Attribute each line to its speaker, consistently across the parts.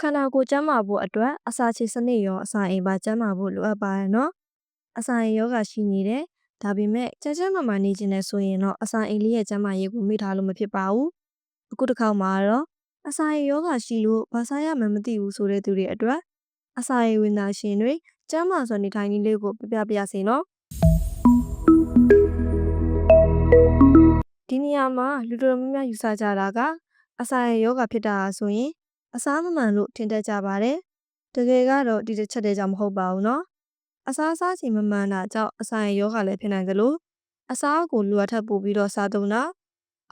Speaker 1: ခန္ဓာကိုယ်ကျန်းမာဖို့အတွက်အစာချေစနစ်ရောအစာအိမ်ပါကျန်းမာဖို့လိုအပ်ပါတယ်နော်အစာအိမ်ယောဂရှိနေတယ်ဒါပေမဲ့ကျန်းကျန်းမာမာနေခြင်းနဲ့ဆိုရင်တော့အစာအိမ်လေးရဲ့ကျန်းမာရေးကိုမေ့ထားလို့မဖြစ်ပါဘူးအခုတစ်ခေါက်မှာတော့အစာအိမ်ယောဂရှိလို့ဘာစားရမှန်းမသိဘူးဆိုတဲ့သူတွေအတွက်အစာအိမ်ဝင်သာရှင်တွေကျန်းမာစွာနေထိုင်နည်းလေးကိုပြပြပြရစီနော်ဒီနေရာမှာလူတော်များများယူဆကြတာကအစာအိမ်ယောဂဖြစ်တာဆိုရင် အစားမမှန်လို့ထင်တတ်ကြပါတယ်။တကယ်ကတော့ဒီတစ်ချက်တည်းကြောင့်မဟုတ်ပါဘူးနော်။အစားအစားချိန်မမှန်တာကြောင့်အစာရယောဂလည်းဖြစ်နိုင်သလိုအစားကိုလူအထက်ပို့ပြီးတော့စားသုံးတာ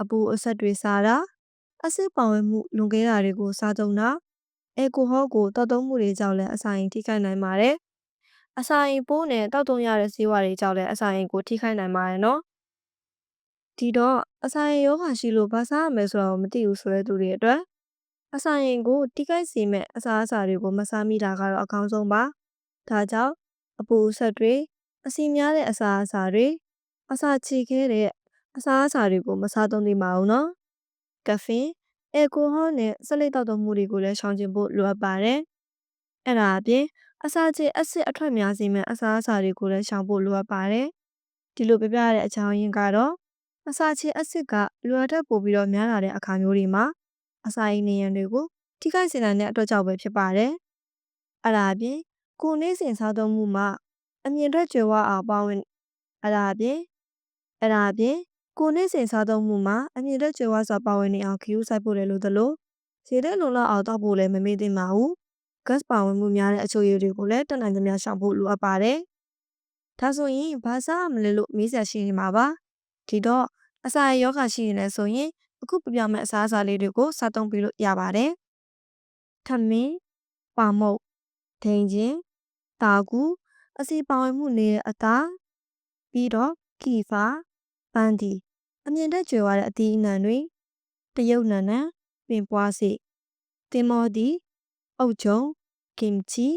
Speaker 1: အပူအဆက်တွေစားတာအဆစ်ပောင်ဝင်မှုလွန်ကဲတာတွေကိုစားသုံးတာအဲကိုဟောကိုတောက်သုံးမှုတွေကြောင့်လည်းအစာရင်ထိခိုက်နိုင်ပါတယ်။အစာရင်ပိုးနဲ့တောက်သုံးရတဲ့ဆေးဝါးတွေကြောင့်လည်းအစာရင်ကိုထိခိုက်နိုင်ပါတယ်နော်။ဒီတော့အစာရင်ယောဂရှိလို့ဘာစားရမလဲဆိုတော့မသိဘူးဆိုတဲ့သူတွေအတွက် အစာရင်ကိုတိကိုက်စေမဲ့အစာအစာတွေကိုမစားမိတာကတော့အကောင်းဆုံးပါ။ဒါကြောင့်အပူဆက်တွေအစီများတဲ့အစာအစာတွေအစာချေခဲတဲ့အစာအစာတွေကိုမစားသုံးသင့်ပါဘူးနော်။ကဖင်အယ်ကိုဟောနဲ့ဆက်လက်တောက်သုံးမှုတွေကိုလည်းရှောင်ကျဉ်ဖို့လိုအပ်ပါတယ်။အဲ့ဒါအပြင်အစာချေအဆစ်အထွက်များစေမဲ့အစာအစာတွေကိုလည်းရှောင်ဖို့လိုအပ်ပါတယ်။ဒီလိုပြပြရတဲ့အကြောင်းရင်းကတော့အစာချေအဆစ်ကလိုအပ်တဲ့ပို့ပြီးတော့များလာတဲ့အခါမျိုးတွေမှာ အစာအိမ်နေရန်တွေကိုထိခိုက်စေနိုင်တဲ့အတွက်ကြောင့်ပဲဖြစ်ပါတယ်။အလားအပြင်ကိုယ်နေ့စဉ်စားသုံးမှုမှာအမြင်ထွက်ကြွယ်ဝအောင်ပါဝင်အလားအပြင်အလားအပြင်ကိုယ်နေ့စဉ်စားသုံးမှုမှာအမြင်ထွက်ကြွယ်ဝစွာပါဝင်နေအောင်ခရူးဆိုင်ဖို့လည်းလိုသလိုဈေးတဲ့လုံလောက်အောင်တောက်ဖို့လည်းမမေ့သင့်ပါဘူး။ gas ပါဝင်မှုများတဲ့အချို့ရည်တွေကိုလည်းတက်နိုင်သမျှရှောင်ဖို့လိုအပ်ပါတယ်။ဒါဆိုရင်ဘာစားရမလဲလို့မေးစရာရှိနေမှာပါ။ဒီတော့အစာရောဂါရှိနေလဲဆိုရင် အခုပြပြမယ့်အစားအစာလေးတွေကိုစားသုံးပြီးလို့ရပါတယ်။ထမင်း၊ပါမုတ်၊ဒိန်ချင်း၊တာကူအစီပါဝင်မှုနေတဲ့အသားပြီးတော့ကီဖာပန်းဒီအမြင်တက်ကြွယ်ဝတဲ့အသီးအနှံတွေတရုတ်နံနံပင်ပွားစေတင်မောဒီအုတ်ဂျုံကင်ချီ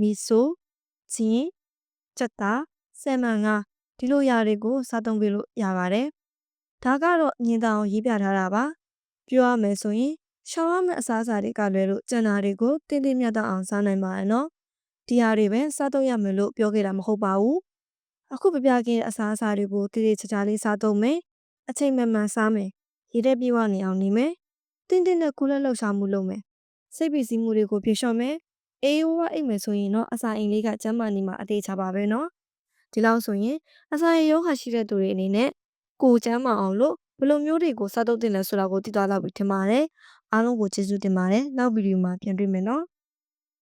Speaker 1: မီဆိုဂျင်းချက်တာဆယ်မန်ငါဒီလိုຢာတွေကိုစားသုံးပြီးလို့ရပါတယ် ဒါကတော့ညင်တောင်ရေးပြထားတာပါပြောရမယ်ဆိုရင်ရှောင်းရမယ့်အစားအစာတွေကလွယ်လို့ကျန်တာတွေကိုတင်းတင်းမြတ်အောင်စားနိုင်ပါရဲ့နော်ဒီဟာတွေပဲစားသုံးရမယ်လို့ပြောခဲ့တာမဟုတ်ပါဘူးအခုပြပြခဲ့တဲ့အစားအစာတွေကိုတည်တည်ချာချာလေးစားသုံးမယ်အချိန်မှန်မှန်စားမယ်ရည်တဲ့ပြေဝနေအောင်နေမယ်တင်းတင်းနဲ့ကုလက်လှုပ်ရှားမှုလုပ်မယ်စိတ်ပီစီမှုတွေကိုဖြေလျှော့မယ်အေးဝါအိတ်မယ်ဆိုရင်တော့အစာအိမ်လေးကကျန်းမာနေမှာအသေးချပါပဲနော်ဒီလောက်ဆိုရင်အစာရေယောဂရှိတဲ့သူတွေအနေနဲ့ ကိုကျမ်းမာအောင်လို့ဘယ်လိုမျိုးတွေကိုစားသုံးတင်လဲဆိုတာကိုသိသွားလောက်ပြီထင်ပါတယ်အားလုံးကိုကျေးဇူးတင်ပါတယ်နောက်ဗီဒီယိုမှာပြန်တွေ့မယ်နော်